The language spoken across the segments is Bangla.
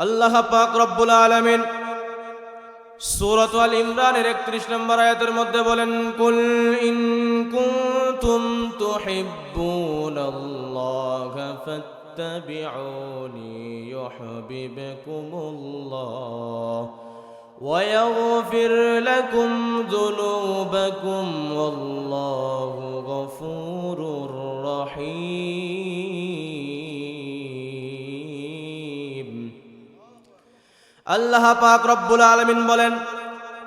আল্লাহ পাক রব্বুল আলামিন সূরাত আল ইমরানের 31 নম্বর আয়াতের মধ্যে বলেন কুল ইন কুনতুম তুহিব্বুনাল্লাহ ফাত্তাবিউনি ইউহিব্বুকুমুল্লাহ ويغفر لكم ذنوبكم والله غفور رحيم আল্লাহ পাক রব্বুল আলামিন বলেন,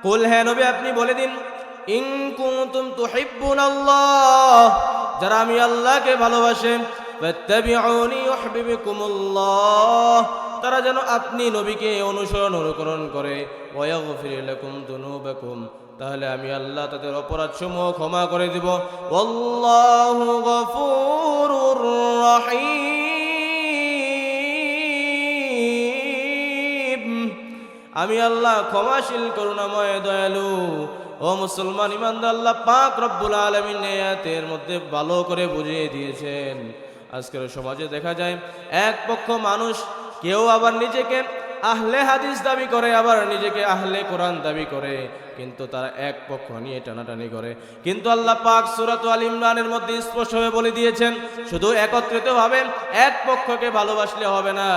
কুল হে নবী, আপনি বলে দিন, ইন কুনতুম তুহিব্বুনাল্লাহ, যারা আমি আল্লাহকে ভালোবাসে তারা যেন আপনি নবীকে অনুসরণ অনুকরণ করে তাহলে আমি আল্লাহ তাদের অপরাধ সমূহ ক্ষমা করে দিব। আল্লাহু রহিম। আমি আল্লাহ ক্ষমাশীল, করুণাময়, দয়ালু। ও মুসলমান ইমানদার, আল্লাহ পাক রব্বুল আলমিন এর মধ্যে ভালো করে বুঝিয়ে দিয়েছেন। আজকের সমাজে দেখা যায়, এক পক্ষ মানুষ কেউ আবার নিজেকে আহলে হাদিস দাবি করে, আবার নিজেকে আহলে কোরআন দাবি করে। কিন্তু তারা এক পক্ষ নিয়ে টানাটানি করে। কিন্তু আল্লাহ পাক সুরাত আল ইমরানের মধ্যে স্পষ্টভাবে বলে দিয়েছেন, শুধু একত্রিত ভাবে এক পক্ষকে ভালোবাসলে হবে না।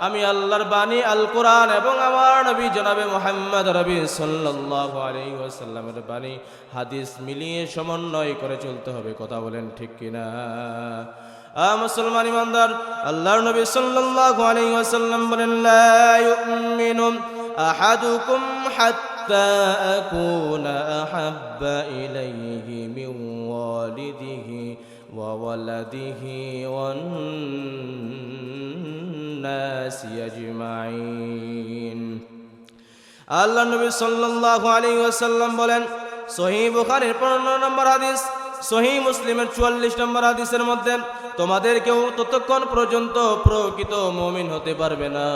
আমি আল্লাহর বাণী, আল কোরআন এবং আমার নবী জনাবে মোহাম্মদ রবি সাল্লাহ বাণী, হাদিস মিলিয়ে সমন্বয় করে চলতে হবে। কথা বলেন ঠিক কিনা? আ মুসলমান ইমানদার, আল্লাহর নবী সাল্লাল্লাহু আলাইহি ওয়াসাল্লাম বলেন, লা ইউমিনু আহাদুকুম হাত্তা আকুনা আহাব্বা ইলাইহি মিন ওয়ালিদিহি ওয়া ওয়ালাদিহি ওয়ান নাসি আজমাইন. আল্লাহ নবী সাল্লাল্লাহু আলাইহি ওয়াসাল্লাম বলেন, সহিহ বুখারীর 15 নম্বর হাদিস সহি মুসলিমের চুয়াল্লিশ নম্বর হাদিসের মধ্যে তোমাদের কেউ ততক্ষণ পর্যন্ত প্রকৃত মমিন হতে পারবে না।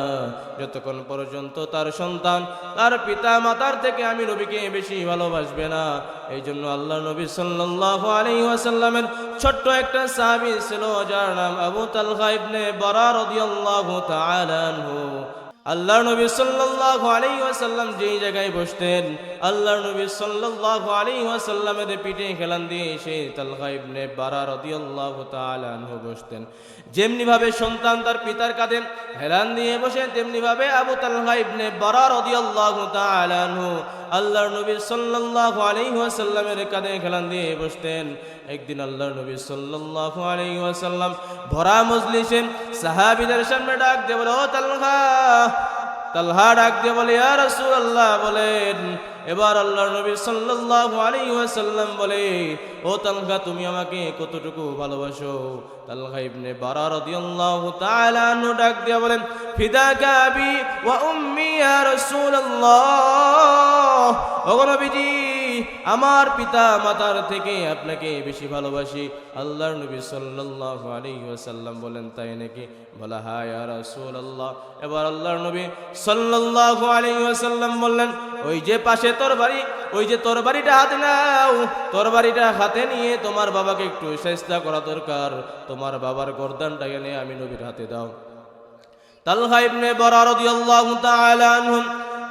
যতক্ষণ পর্যন্ত তার সন্তান, তার পিতা মাতার থেকে আমি নবীকে বেশি ভালোবাসবে না। এই জন্য আল্লাহ নবী সাল্লাল্লাহু আলাইহি ওয়াসাল্লামের ছোট্ট একটা সাহাবী ছিল, যার নাম আবু তালহা ইবনে বারা রাদিয়াল্লাহু তাআলা আনহু। আল্লাহর নবী সাল্লাল্লাহু আলাইহি ওয়াসাল্লাম যেই জায়গায় বসতেন, আল্লাহর নবী সাল্লাল্লাহু আলাইহি ওয়াসাল্লামের পিঠে খেলান দিয়ে সেই তালহা ইবনে বারা রাদিয়াল্লাহু তাআলা আনহু বসতেন। যেমনি ভাবে সন্তান তার পিতার কাঁধে হেলান দিয়ে বসে তেমনি ভাবে আবু তালহা ইবনে বারা রাদিয়াল্লাহু তাআলা আনহু আল্লাহর নবী সাল্লাল্লাহু আলাইহি ওয়াসাল্লামের কাঁধে খেলান দিয়ে বসতেন। একদিন আল্লাহর নবী সাল্লাল্লাহু আলাইহি ওয়াসাল্লাম ভরা মজলিসে সাহাবীদের সামনে ডাক দিয়ে বলে, ও তালহা তালহা ডাক দিয়ে বলে, ইয়া রাসূলুল্লাহ, বলেন। এবার আল্লাহ নবী সাল্লাল্লাহু আলাইহি ওয়াসাল্লাম বলে, ও তালহা, তুমি আমাকে কতটুকু ভালোবাসো? তালহা ইবনে বারা রাদিয়াল্লাহু তাআলা আনহু ডাক দিয়ে বলেন ফিদাকা আবি ওয়া উম্মি ইয়া রাসূলুল্লাহ। ও নবীজি আমার পিতা মাতার থেকে আপনাকে বেশি ভালোবাসি। আল্লাহর নবী সাল্লাল্লাহু আলাইহি ওয়াসাল্লাম বলেন তাই নাকি? বলা হ্যাঁ ইয়া রাসূলুল্লাহ। এবার আল্লাহর নবী সাল্লাল্লাহু আলাইহি ওয়াসাল্লাম বললেন, ওই যে পাশে তোর বাড়ি, ওই যে তোর বাড়িটা হাতে নাও। তোর বাড়িটা হাতে নিয়ে তোমার বাবাকে একটু চেষ্টা করা দরকার। তোমার বাবার গর্দানটা এনে আমি নবীর হাতে দাও। তালহা ইবনে বরা রাদিয়াল্লাহু তাআলা আনহু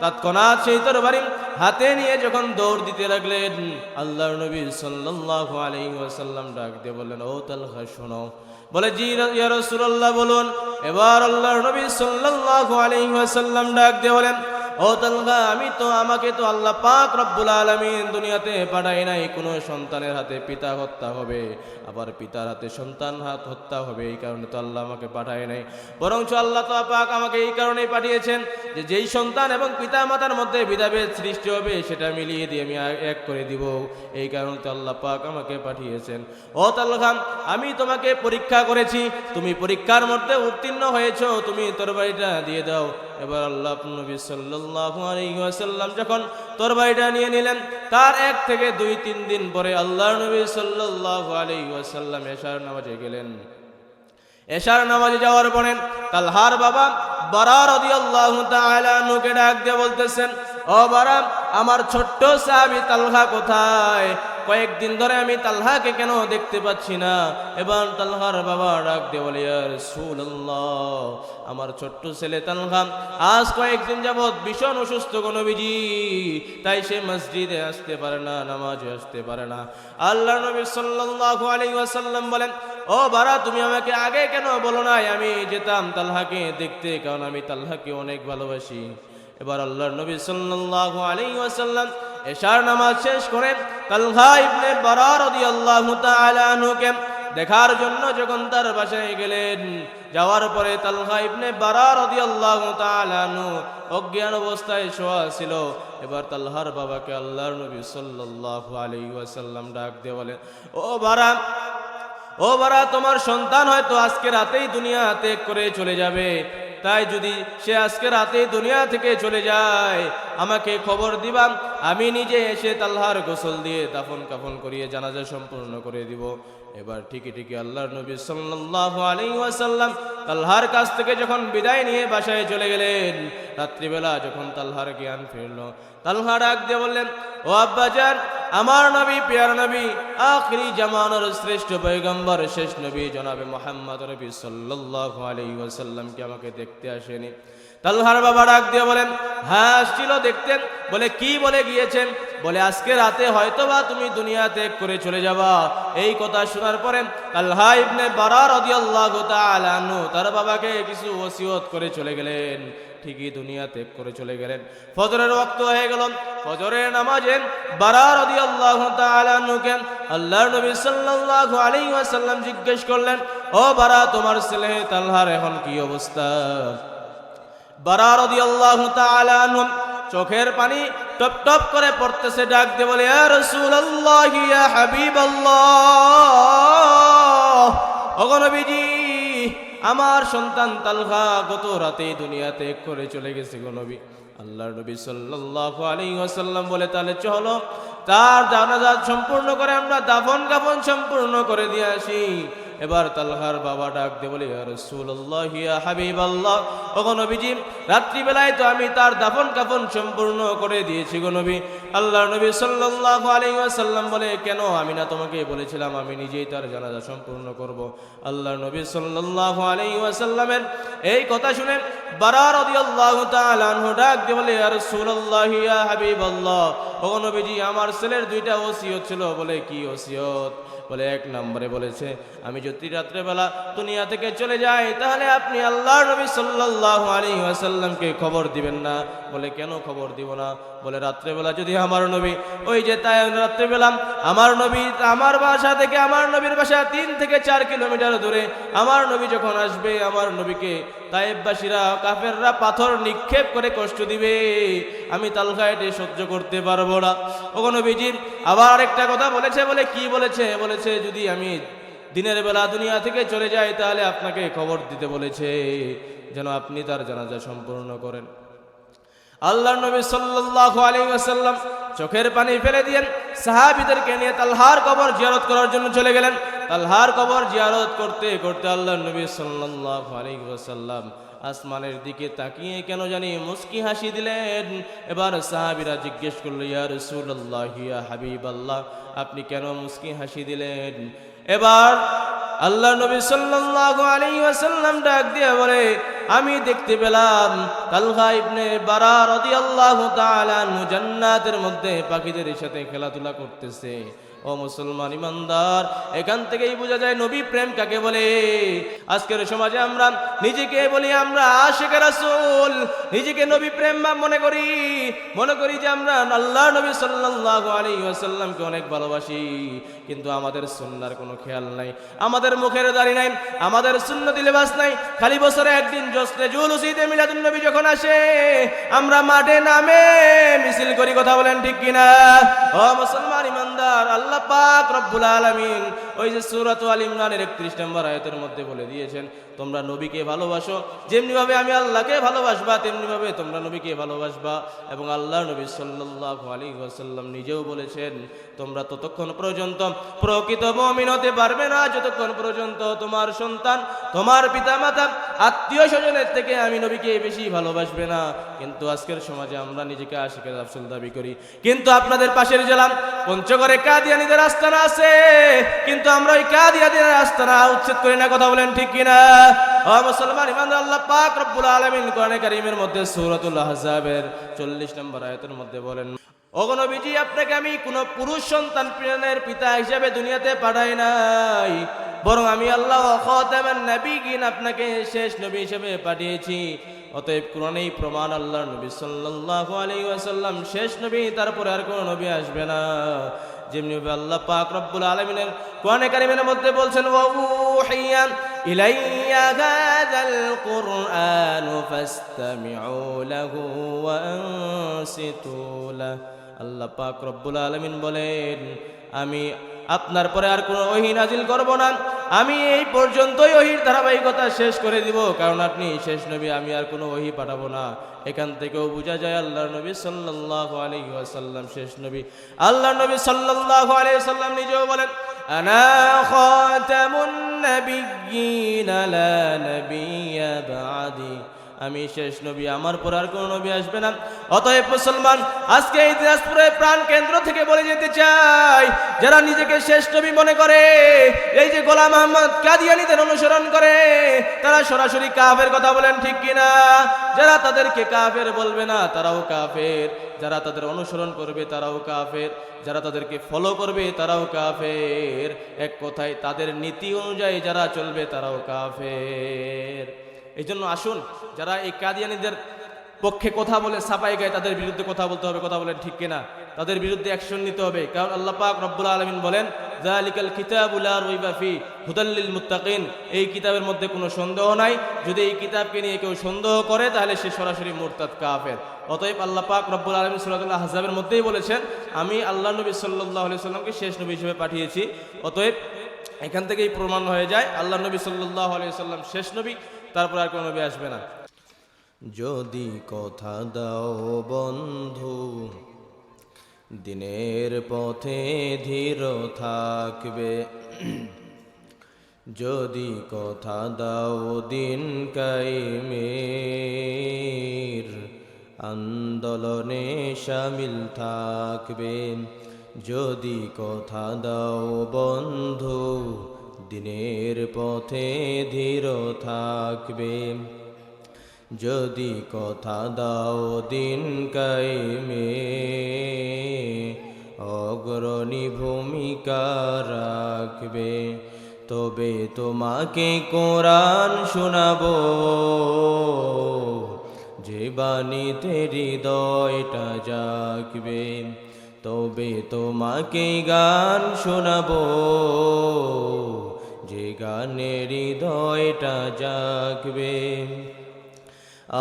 তৎক্ষণাৎ সেই তরবারি হাতে নিয়ে যখন দৌড় দিতে লাগলেন, আল্লাহর নবী সাল্লাল্লাহু আলাইহি ওয়াসাল্লাম ডাক দিয়ে বললেন, ও তালহা, শোনো। বলে, জি ইয়া বলুন। এবার আল্লাহ নবী সাল্লাল্লাহু আলাইহি ওয়াসাল্লাম ডাক দিয়ে বলেন ও তালহা আমি তো, আমাকে তো আল্লাহ পাক রব্বুল আলামিন দুনিয়াতে পাঠাই নাই, কোনো সন্তানের হাতে পিতা হত্যা হবে, আবার পিতার হাতে সন্তান হাত হত্যা হবে, এই কারণে তো আল্লাহ আমাকে পাঠায় নাই। বরঞ্চ আল্লাহ তো পাক আমাকে এই কারণেই পাঠিয়েছেন যে, যেই সন্তান এবং পিতা মাতার মধ্যে বিধাভেদ সৃষ্টি হবে, সেটা মিলিয়ে দিয়ে আমি এক করে দিব। এই কারণে তো আল্লাহ পাক আমাকে পাঠিয়েছেন। ও তাল্লাম আমি তোমাকে পরীক্ষা করেছি, তুমি পরীক্ষার মধ্যে উত্তীর্ণ হয়েছো, তুমি তরবারিটা দিয়ে দাও। এবার আল্লাহ নবী সাল্লাল্লাহু আলাইহি ওয়াসাল্লাম যখন তরবারিটা নিয়ে নিলেন, তার এক থেকে দুই, তিন দিন পরে আল্লাহ নবী সাল্লাল্লাহু আলাইহি ওয়াসাল্লাম এশার নামাজে গেলেন। এশার নামাজে যাওয়ার পরে তালহার বাবা বারা রাদিয়াল্লাহু তাআলা নুকে ডাক দিয়ে বলতেছেন, ও বারা, আমার ছোট্ট সাহাবী তালহা কোথায়? কয়েকদিন ধরে আমি তাল্লাহাকে কেন দেখতে পাচ্ছি না? এবার তালহার বাবা ডাক বলে আমার ছোট্ট ছেলে তালহা, আজ কয়েকদিন যাবৎ ভীষণ অসুস্থ কোন বিজি তাই সে মসজিদে আসতে পারে না, নামাজে আসতে পারে না। আল্লাহ নবী সাল্লাল্লাহু আলাইহি ওয়াসাল্লাম বলেন, ও বারা, তুমি আমাকে আগে কেন বলো নাই? আমি যেতাম তালহাকে দেখতে, কারণ আমি তাল্লাহাকে অনেক ভালোবাসি। এবার আল্লাহর নবী সাল্লাল্লাহু আলাইহি ওয়াসাল্লাম এশার নামাজ শেষ করে তালহা ইবনে বারা রাদিয়াল্লাহু তাআলা আনহুকে দেখার জন্য যখন তার বাসায় গেলেন, যাওয়ার পরে তালহা ইবনে বারা রাদিয়াল্লাহু তাআলা আনহু অজ্ঞান অবস্থায় শোয়া ছিল। এবার তালহার বাবাকে আল্লাহর নবী সাল্লাল্লাহু আলাইহি ওয়াসাল্লাম ডাক দিয়ে বলেন ও বারা ও বারা, তোমার সন্তান হয়তো আজকে রাতেই দুনিয়া ত্যাগ করে চলে যাবে। তাই যদি সে আজকে রাতে দুনিয়া থেকে চলে যায়, আমাকে খবর দিবাম আমি নিজে এসে তাল্লাহার গোসল দিয়ে দাফন কাফন করিয়ে জানাজা সম্পূর্ণ করে দিব। এবার ঠিকই ঠিকই আল্লাহর নবী সাল্লাল্লাহু আলাইহি ওয়াসাল্লাম তাল্লাহার কাছ থেকে যখন বিদায় নিয়ে বাসায় চলে গেলেন, রাত্রিবেলা যখন তাল্লাহার জ্ঞান ফিরল তাল্লাহা আগ দিয়ে বললেন, ও আব্বাজান আমার নবী পেয়ার নবী, আখরি জামানার শ্রেষ্ঠ পয়গম্বর, শেষ নবী জনাবে মোহাম্মদ সাল্লাল্লাহু আলাইহি ওয়াসাল্লামকে আমাকে দেখতে আসেনি? তালহার বাবা ডাক দিয়ে বলেন হ্যাঁ আসছিল দেখতেন বলে, কি বলে গিয়েছেন? বলে, আজকে রাতে হয়তো বা তুমি দুনিয়া ত্যাগ করে চলে যাবা। এই কথা শোনার পরে তালহা ইবনে বারা রাদিয়াল্লাহু তাআলা তার বাবাকে কিছু ওসিয়ত করে চলে গেলেন। ঠিকই দুনিয়া ত্যাগ করে চলে গেলেন। ফজরের ওয়াক্ত হয়ে গেল। ফজরের নামাজে বারা রাদিয়াল্লাহু তাআলা আনহুকে আল্লাহর নবী সাল্লাল্লাহু আলাইহি ওয়াসাল্লাম জিজ্ঞেস করলেন, ও বারা, তোমার ছেলে তালহার এখন কি অবস্থা? বারা তাআলা আনহু চোখের পানি টপ টপ করে পড়তেছে, ডাক দিয়ে বলে ওগো নবীজি আমার সন্তান তালহা গত রাতে দুনিয়াতে করে চলে গেছে গো নবী। আল্লাহ নবী সাল্লাহ আলী আসাল্লাম বলে, তাহলে চলো, তার জানাজাত সম্পূর্ণ করে আমরা দাফন কাফন সম্পূর্ণ করে দিয়ে আসি। এবার তালহার বাবা ডাক দে বলে হাবিবাল্লাহ রাত্রিবেলায় তো আমি তার দাফন কাফন সম্পূর্ণ করে দিয়েছি গো নবী। আল্লাহর নবী সাল্লাল্লাহু আলাইহি ওয়াসাল্লাম বলে, কেন আমি না তোমাকে বলেছিলাম, আমি নিজেই তার জানাজা সম্পূর্ণ করব। আল্লাহর নবী সাল্লাল্লাহু আলাইহি ওয়াসাল্লামের এই কথা শুনে বারা রাদিয়াল্লাহু তাআলা ডাক দিয়ে বলে হাবিবাল্লাহ, ওগো নবীজি, আমার ছেলের দুইটা ওসিয়ত ছিল। বলে, কি ওসিয়ত? বলে এক নম্বরে বলেছে, আমি যদি রাত্রেবেলা দুনিয়া থেকে চলে যাই, তাহলে আপনি আল্লাহ নবী সাল্লাহ আলী আসাল্লামকে খবর দিবেন না। বলে, কেন খবর দিব না? বলে, রাত্রেবেলা যদি আমার নবী ওই যে তাই রাত্রেবেলা আমার নবী আমার বাসা থেকে, আমার নবীর বাসা তিন থেকে চার কিলোমিটার দূরে। আমার নবী যখন আসবে, আমার নবীকে তাইববাসীরা কাফেররা পাথর নিক্ষেপ করে কষ্ট দিবে। আমি তালখায়টে সহ্য করতে পারব না। ওগো নবীজির আবার একটা কথা বলেছে বলে কি বলেছে? বলেছে, যদি আমি দিনের বেলা দুনিয়া থেকে চলে যাই, তাহলে আপনাকে খবর দিতে বলেছে। যেন আপনি তার জানাজা সম্পূর্ণ করেন। আল্লাহ নবী সাল্লাল্লাহু আলাইহি ওয়াসাল্লাম চোখের পানি ফেলে দিয়েন। সাহাবীদেরকে নিয়ে তালহার কবর জিয়ারত করার জন্য চলে গেলেন। তালহার কবর জিয়ারত করতে করতে আল্লাহ নবী সাল্লাল্লাহু আলাইহি ওয়াসাল্লাম আসমানের দিকে তাকিয়ে কেন জানি মুস্কি হাসি দিলেন। এবার সাহাবীরা জিজ্ঞেস করল, ইয়া রাসূলুল্লাহ, ইয়া হাবিব আল্লাহ আপনি কেন মুস্কি হাসি দিলেন? এবার আল্লাহ নবী সাল্লাল্লাহু আলাইহি ওয়াসাল্লাম ডাক দিয়ে বলে আমি দেখতে পেলাম তালহা ইবনে বারা রাদিয়াল্লাহু তাআলা জান্নাতের মধ্যে পাখিদের সাথে খেলাধুলা করতেছে। ও মুসলমান ইমানদার, এখান থেকেই বোঝা যায় নবী প্রেম কাকে বলে? আজকের সমাজে আমরা নিজেকে বলি আমরা আশেখ রাসূল, নিজেকে নবী প্রেম মনে করি মনে করি যে আমরা আল্লাহ নবী সাল্লাল্লাহু আলাইহি ওয়াসাল্লামকে অনেক ভালোবাসি, কিন্তু আমাদের সুন্নার কোনো খেয়াল নাই, আমাদের মুখের দাড়ি নাই, আমাদের সুন্নতি লেবাস নাই, খালি বছরে একদিন জশ্নে জুলুসিতে মিলাদুন নবী যখন আসে, আমরা মাঠে নামে মিছিল করি, কথা বলেন ঠিক কিনা? ও মুসলমান ইমানদার, আল্লাহ পাক রব্বুল আলামিন ওই যে সুরাত আল ইমরানের একত্রিশ নম্বর আয়তের মধ্যে বলে দিয়েছেন, তোমরা নবীকে ভালোবাসো, যেমনিভাবে আমি আল্লাহকে ভালোবাসবা, তেমনিভাবে তোমরা নবীকে ভালোবাসবা। এবং আল্লাহ নবী সাল্লাল্লাহু আলাইহি ওয়াসাল্লাম নিজেও বলেছেন, তোমরা ততক্ষণ পর্যন্ত প্রকৃত মুমিন হতে পারবে না, যতক্ষণ পর্যন্ত তোমার সন্তান, তোমার পিতামাতা আত্মীয় স্বজনের থেকে আমি নবীকে বেশি ভালোবাসবে না। কিন্তু আজকের সমাজে আমরা নিজেকে আশিকের আফসল দাবি করি। কিন্তু আপনাদের পাশের জেলা পঞ্চগড়ে কাদিয়ানিদের আস্তানা আছে, কিন্তু আমরা ওই কাদিয়ানিদের আস্তানা উচ্ছেদ করি না, কথা বলেন ঠিক কিনা? ও মুসলমান ইমান আল্লাহ পাক রব্বুল আলামিন কোরআনে কারীমের মধ্যে সূরাতুল আহজাবের 40 নম্বর আয়াতের মধ্যে বলেন অগণবিজি আপনাকে আমি কোন পুরুষ সন্তান প্রেরণের পিতা হিসেবে দুনিয়াতে পাঠাই নাই, বরং আমি আল্লাহ খতামান আপনাকে শেষ নবী হিসেবে পাঠিয়েছি। অতএব কোরআনেই প্রমাণ আল্লাহ নবী সাল্লাল্লাহু আলাইহি ওয়াসাল্লাম, শেষ নবী, তারপরে আর কোনো নবী আসবে না। যেমনি আল্লাহ পাক রব্বুল আলামিনের কোরআনে কারিমের মধ্যে বলছেন ওয়া উহিয়া ইলাইয়া হাযাল কুরআন ফাসতামিউ লাহু ওয়া আনসিতু লাহু। আল্লাহ পাক রব্বুল আলামিন বলেন, আমি আপনার পরে আর কোনো ওহি নাজিল করব না। আমি এই পর্যন্তই ওহির ধারাবাহিকতা শেষ করে দিব, কারণ আপনি শেষ নবী, আমি আর কোনো ওহি পাঠাবো না। এখান থেকেও বোঝা যায় আল্লাহর নবী সাল্লাল্লাহু আলাইহি ওয়াসাল্লাম শেষ নবী। আল্লাহর নবী সাল্লাল্লাহু আলাইহি ওয়াসাল্লাম নিজেও বলেন, আনা খাতামুন নাবিয়্যিন লা নাবিয়্যা বাদি। আমি শেষ নবী, আমার পর আর কোনো নবী আসবে না। অতএব মুসলমান, আজকে এই প্রাণ কেন্দ্র থেকে বলে যেতে চাই, যারা নিজেকে শেষ নবী মনে করে, এই যে গোলাম আহমদ কাদিয়ানিদের অনুসরণ করে, তারা সরাসরি কাফের কথা বলেন ঠিক কিনা? যারা তাদেরকে কাফের বলবে না, তারাও কাফের। যারা তাদের অনুসরণ করবে, তারাও কাফের। যারা তাদেরকে ফলো করবে, তারাও কাফের। এক কথায়, তাদের নীতি অনুযায়ী যারা চলবে, তারাও কাফের। এই জন্য আসুন, যারা এই কাদিয়ানিদের পক্ষে কথা বলে সাপাই গায়ে তাদের বিরুদ্ধে কথা বলতে হবে, কথা বলেন ঠিক কিনা? তাদের বিরুদ্ধে অ্যাকশন নিতে হবে, কারণ আল্লাহ পাক রব্বুল আলমিন বলেন জালিকাল কিতাবুল্লাহ রইবাফি হুদাল্লিল মুত্তাকিন। এই কিতাবের মধ্যে কোনো সন্দেহ নাই, যদি এই কিতাবকে নিয়ে কেউ সন্দেহ করে, তাহলে সে সরাসরি মুরতাদ কাফের। অতএব আল্লাহ পাক রব্বুল আলমিন সুরাতুল্লাহ হাজাবের মধ্যেই বলেছেন, আমি আল্লাহ নবী সাল্লাহ আলি সাল্লামকে শেষ নবী হিসেবে পাঠিয়েছি। অতএব এখান থেকেই প্রমাণ হয়ে যায় আল্লাহ নবী সাল্লাহ আলি সাল্লাম শেষ নবী। তারপর আর কোনো নবী আসবে না। যদি কথা দাও বন্ধু, দিনের পথে ধীর থাকবে। যদি কথা দাও দিন কাইমের আন্দোলনে সামিল থাকবে। যদি কথা দাও বন্ধু দিনের পথে ধীর থাকবে। যদি কথা দাও দিন কাইমে অগ্রণী ভূমিকা রাখবে। তবে তোমাকে কোরআন শোনাবো। যে বাণীতে হৃদয়টা জাগবে, তবে তোমাকে গান শোনাবো। যে গানের হৃদয়টা জাগবে।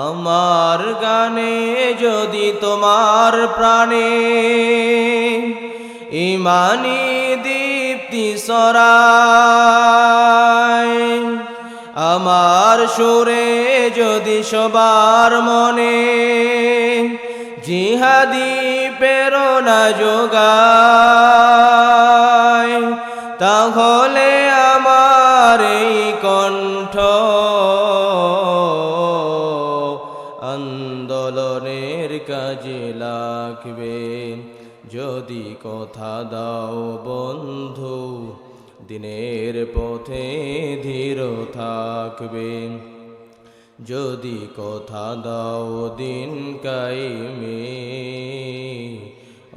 আমার গানে যদি তোমার প্রাণে ইমানি দীপ্তি সরায় আমার সুরে যদি সবার মনে জিহাদি প্রেরণা যোগায়, তাহলে আন্দোলনের কাজে লাগবে। যদি কথা দাও বন্ধু, দিনের পথে ধীর থাকবে। যদি কথা দাও দিন কাইমে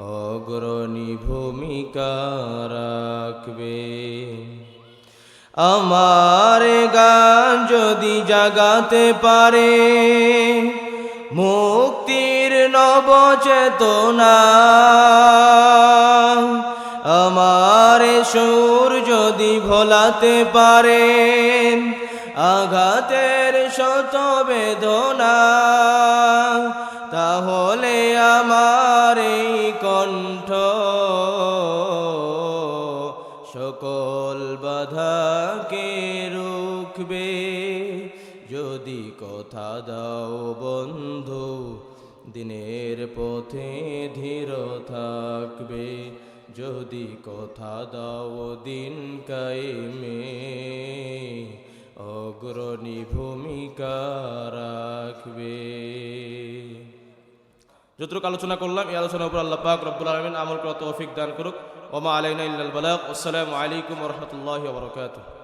অগ্রণী ভূমিকা রাখবে। আমার গান যদি জাগাতে পারে মুক্তির চেতনা আমার সুর যদি ভোলাতে পারে, আঘাতের শত বেদনা, তাহলে আমার এই কণ্ঠ সকল বাধাকে রুখবে। যদি কথা দাও বন্ধু দিনের পথে ধীর থাকবে। যদি কথা দাও দিন কায়েমে, অগ্রণী ভূমিকা রাখবে। যতটুকু আলোচনা করলাম, এই আলোচনার উপর আল্লাহ পাক রব্বুল আলমিন আমল করা তৌফিক দান করুক। ওমা আলাইনা ইল্লাল বালাগ। আসসালামু আলাইকুম রহমতুল্লাহ বরকাতুহ।